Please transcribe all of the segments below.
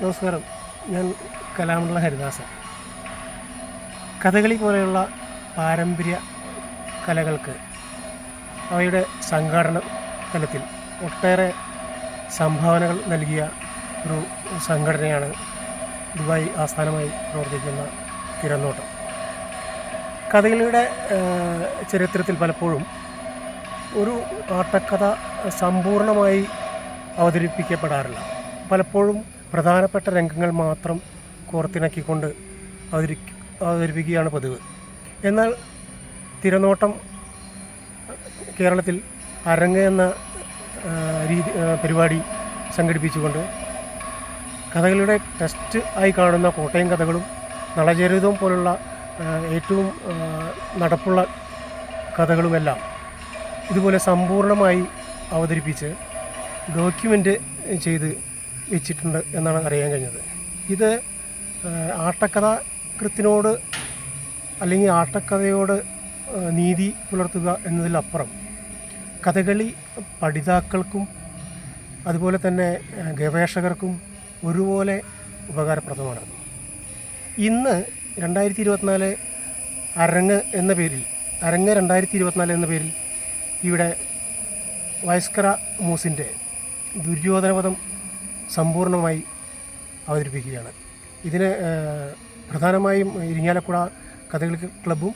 നമസ്കാരം. ഞാൻ കലാമണ്ഡല ഹരിദാസൻ. കഥകളി പോലെയുള്ള പാരമ്പര്യ കലകൾക്ക് അവയുടെ സംഘാടന തലത്തിൽ ഒട്ടേറെ സംഭാവനകൾ നൽകിയ ഒരു സംഘടനയാണ് ദുബായ് ആസ്ഥാനമായി പ്രവർത്തിക്കുന്ന തിരനോട്ടം കഥകളിയുടെ ചരിത്രത്തിൽ പലപ്പോഴും ഒരു ആട്ടക്കഥ സമ്പൂർണമായി അവതരിപ്പിക്കപ്പെടാറില്ല. പലപ്പോഴും പ്രധാനപ്പെട്ട രംഗങ്ങൾ മാത്രം കോർത്തിണക്കിക്കൊണ്ട് അവതരി അവതരിപ്പിക്കുകയാണ് പതിവ്. എന്നാൽ തിരനോട്ടം കേരളത്തിൽ അരങ്ങ് എന്ന രീതി പരിപാടി സംഘടിപ്പിച്ചുകൊണ്ട് കഥകളുടെ ടെസ്റ്റ് ആയി കാണുന്ന കോട്ടയം കഥകളും നളചരിതവും പോലുള്ള ഏറ്റവും നടപ്പുള്ള കഥകളുമെല്ലാം ഇതുപോലെ സമ്പൂർണമായി അവതരിപ്പിച്ച് ഡോക്യുമെന്റ് ചെയ്ത് വെച്ചിട്ടുണ്ട് എന്നാണ് അറിയാൻ കഴിഞ്ഞത്. ഇത് ആട്ടക്കഥാകൃത്തിനോട് ആട്ടക്കഥ കൃത്തിനോട് അല്ലെങ്കിൽ ആട്ടക്കഥയോട് നീതി പുലർത്തുക എന്നതിലപ്പുറം കഥകളി പഠിതാക്കൾക്കും അതുപോലെ തന്നെ ഗവേഷകർക്കും ഒരുപോലെ ഉപകാരപ്രദമാണ്. ഇന്ന് രണ്ടായിരത്തി ഇരുപത്തിനാല് അരങ്ങ് എന്ന പേരിൽ അരങ്ങ് രണ്ടായിരത്തി ഇരുപത്തിനാല് എന്ന പേരിൽ ഇവിടെ വയസ്കര മൂസിന്റെ ദുര്യോധനവധം സമ്പൂർണമായി അവതരിപ്പിക്കുകയാണ്. ഇതിന് പ്രധാനമായും ഇരിങ്ങാലക്കുട കഥകളി ക്ലബ്ബും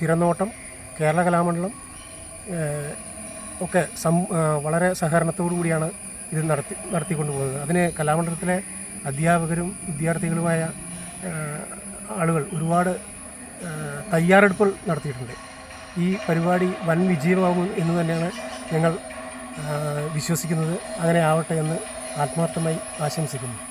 തിരനോട്ടം കേരള കലാമണ്ഡലം ഒക്കെ സം വളരെ സഹകരണത്തോടു കൂടിയാണ് ഇത് നടത്തി നടത്തിക്കൊണ്ടു പോകുന്നത് അതിന് കലാമണ്ഡലത്തിലെ അധ്യാപകരും വിദ്യാർത്ഥികളുമായ ആളുകൾ ഒരുപാട് തയ്യാറെടുപ്പുകൾ നടത്തിയിട്ടുണ്ട്. ഈ പരിപാടി വൻ വിജയമാകും എന്ന് തന്നെയാണ് ഞങ്ങൾ വിശ്വസിക്കുന്നത് അങ്ങനെ ആവട്ടെ എന്ന് ആത്മാർത്ഥമായി ആശംസിക്കുന്നു.